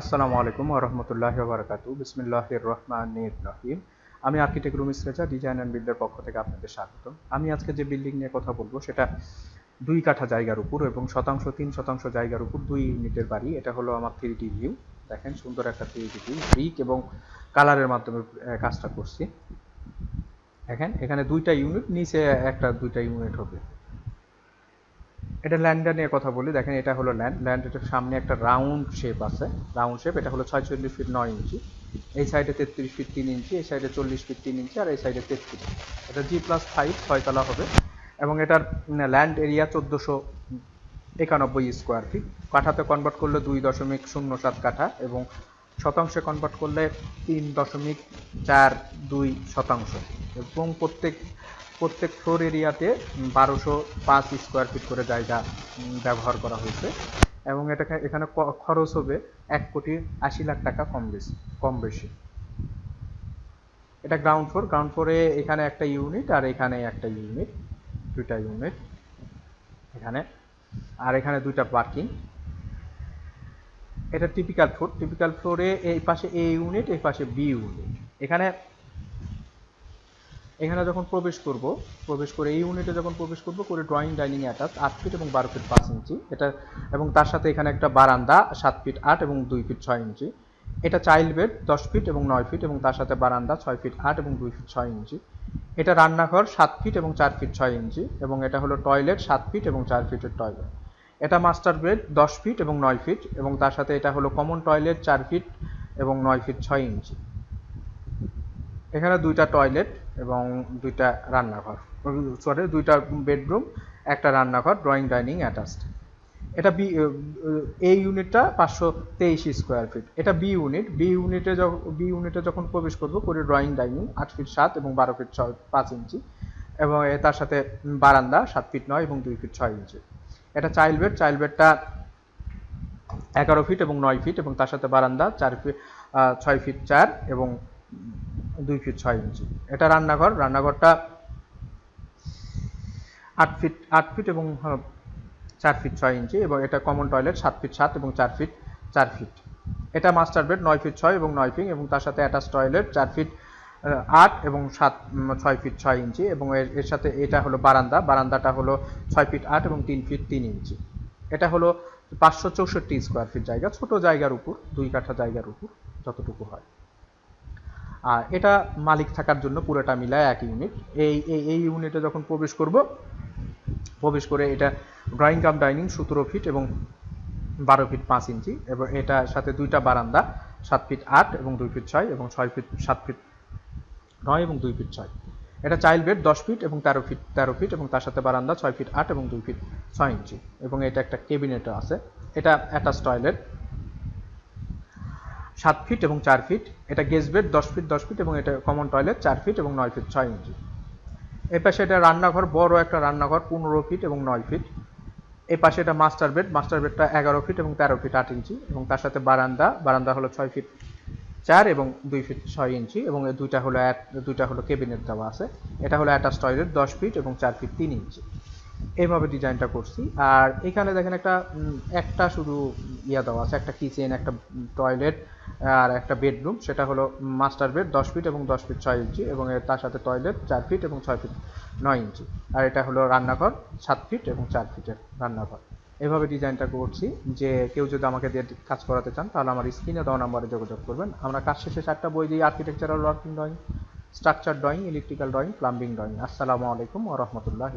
আসসালামু আলাইকুম রহমতুল্লাহ বারকাতু বিসমিল্লাহির রহমানির রহিম। আমি architect Rumis Reza design and বিল্ডের পক্ষ থেকে আপনাদের স্বাগত আমি আজকে যে বিল্ডিং নিয়ে কথা বলব, সেটা দুই কাঠা জায়গার উপর এবং শতাংশ, তিন শতাংশ জায়গার উপর দুই ইউনিটের বাড়ি। এটা হলো আমার থ্রি ডি ভিউ দেখেন, সুন্দর একটা থ্রি ডি ভিউ ব্রিক এবং কালারের মাধ্যমে কাজটা করছি। দেখেন, এখানে দুইটা ইউনিট নিচে একটা, দুইটা ইউনিট হবে। এটা ল্যান্ডটা নিয়ে কথা বলি। দেখেন এটা হলো ল্যান্ড ল্যান্ডের সামনে একটা রাউন্ড শেপ আছে। রাউন্ড শেপ এটা হলো ছয়চল্লিশ ফিট নয় ইঞ্চি। এই সাইডে তেত্রিশ ফিট তিন ইঞ্চি, এই সাইডে চল্লিশ ফিট তিন ইঞ্চি, আর এই সাইডে তেত্রিশ এটা জি প্লাস ফাইভ ছয়তলা হবে। এবং এটার ল্যান্ড এরিয়া চোদ্দোশো একানব্বই স্কোয়ার ফিট কাঠাতে কনভার্ট করলে দুই দশমিক শূন্য সাত কাঠা এবং শতাংশে কনভার্ট করলে তিন দশমিক চার দুই শতাংশ। এবং প্রত্যেক প্রত্যেক ফ্লোর এরিয়াতে বারোশো পাঁচ স্কোয়ার ফিট করে জায়গা ব্যবহার করা হয়েছে। এবং এটাকে, এখানে খরচ হবে এক কোটি আশি লাখ টাকা কম বেশি কম বেশি। এটা গ্রাউন্ড ফ্লোর গ্রাউন্ড ফ্লোরে এখানে একটা ইউনিট আর এখানে একটা ইউনিট দুইটা ইউনিট এখানে। আর এখানে দুইটা পার্কিং এটা টিপিক্যাল ফ্লোর টিপিক্যাল ফ্লোরে এই পাশে এ ইউনিট এই পাশে বি ইউনিট এখানে এখানে যখন প্রবেশ করব, প্রবেশ করে এই ইউনিটে যখন প্রবেশ করব, করে ড্রয়িং ডাইনিং অ্যাটাচ আট ফিট এবং বারো ফিট পাঁচ ইঞ্চি। এটা, এবং তার সাথে এখানে একটা বারান্দা, সাত ফিট আট এবং দুই ফিট ছয় ইঞ্চি। এটা চাইল্ড বেড দশ ফিট এবং নয় ফিট এবং তার সাথে বারান্দা, ছয় ফিট আট এবং দুই ফিট ছয় ইঞ্চি। এটা রান্নাঘর, সাত ফিট এবং চার ফিট ছয় ইঞ্চি, এবং এটা হলো টয়লেট সাত ফিট এবং চার ফিটের টয়লেট এটা মাস্টার বেড দশ ফিট এবং নয় ফিট এবং তার সাথে এটা হলো কমন টয়লেট চার ফিট এবং নয় ফিট ছয় ইঞ্চি। এখানে দুইটা টয়লেট এবং দুইটা রান্নাঘর। সরি দুইটা বেডরুম একটা রান্নাঘর ড্রয়িং ডাইনিং অ্যাটাচড এটা বি এই ইউনিটটা পাঁচশো তেইশ স্কোয়ার ফিট এটা বি ইউনিট বি ইউনিটে যখন বি ইউনিটে যখন প্রবেশ করব করে ড্রয়িং ডাইনিং আট ফিট সাত এবং বারো ফিট ছয়, পাঁচ ইঞ্চি। এবং তার সাথে বারান্দা সাত ফিট নয় এবং দুই ফিট ছয় ইঞ্চি। এটা চাইল্ড বেড চাইল্ড বেডটা এগারো ফিট এবং নয় ফিট এবং তার সাথে বারান্দা চার ফিট ছয় ফিট চার এবং দুই ফিট ছয় ইঞ্চি। এটা রান্নাঘর। রান্নাঘরটা আট ফিট আট ফিট এবং চার ফিট ছয় ইঞ্চি এবং এটা কমন টয়লেট সাত ফিট সাত এবং চার ফিট চার ফিট। এটা মাস্টার বেড নয় ফিট ছয় এবং নয় ফিট এবং তার সাথে অ্যাটাচ টয়লেট চার ফিট আট এবং সাত ছয় ফিট ছয় ইঞ্চি এবং এর এর সাথে এটা হলো বারান্দা। বারান্দাটা হলো ছয় ফিট আট এবং তিন ফিট তিন ইঞ্চি। এটা হলো পাঁচশো চৌষট্টি স্কোয়ার ফিট জায়গা। ছোট জায়গার উপর, দুই কাঠা জায়গার উপর যতটুকু হয়। আর এটা মালিক থাকার জন্য পুরোটা মিলায় এক ইউনিট এই এই এই ইউনিটে যখন প্রবেশ করব, প্রবেশ করে এটা ড্রয়িং কাম ডাইনিং সতেরো ফিট এবং বারো ফিট পাঁচ ইঞ্চি এবং এটার সাথে দুইটা বারান্দা, সাত ফিট আট এবং দুই ফিট ছয় এবং ছয় ফিট সাত ফিট নয় এবং দুই ফিট ছয়। এটা চাইল্ড বেড দশ ফিট এবং তেরো ফিট তেরো ফিট এবং তার সাথে বারান্দা ছয় ফিট আট এবং দুই ফিট ছয় ইঞ্চি এবং এটা একটা কেবিনেটও আছে। এটা অ্যাটাচ টয়লেট সাত ফিট এবং চার ফিট। এটা গেস্ট বেড দশ ফিট দশ ফিট এবং এটা কমন টয়লেট চার ফিট এবং নয় ফিট, ছয় ইঞ্চি। এ পাশে এটা রান্নাঘর, বড় একটা রান্নাঘর, পনেরো ফিট এবং নয় ফিট। এ পাশে এটা মাস্টার বেড মাস্টার বেডটা এগারো ফিট এবং তেরো ফিট, আট ইঞ্চি এবং তার সাথে বারান্দা বারান্দা হলো ছয় ফিট চার এবং দুই ফিট ছয় ইঞ্চি এবং দুইটা হলো দুইটা হলো কেবিনেট দেওয়া আছে। এটা হলো অ্যাটাচ টয়লেট দশ ফিট এবং চার ফিট তিন ইঞ্চি। এইভাবে ডিজাইনটা করছি। আর এখানে দেখেন একটা একটা শুধু ইয়া দেওয়া আছে, একটা কিচেন একটা টয়লেট আর একটা বেডরুম সেটা হলো মাস্টার বেড দশ ফিট এবং দশ ফিট ছয় ইঞ্চি এবং তার সাথে টয়লেট চার ফিট এবং ছয় ফিট নয় ইঞ্চি। আর এটা হলো রান্নাঘর, সাত ফিট এবং চার ফিটের রান্নাঘর। এভাবে ডিজাইনটা করছি যে কেউ যদি আমাকে দিয়ে কাজ করাতে চান, তাহলে আমার স্ক্রিনে দেওয়া নাম্বারে যোগাযোগ করবেন। আমরা কাজ শেষে চারটা বই দিই architectural working drawing structure drawing electrical drawing plumbing drawing আসসালামু আলাইকুম ওয়া রাহমাতুল্লাহি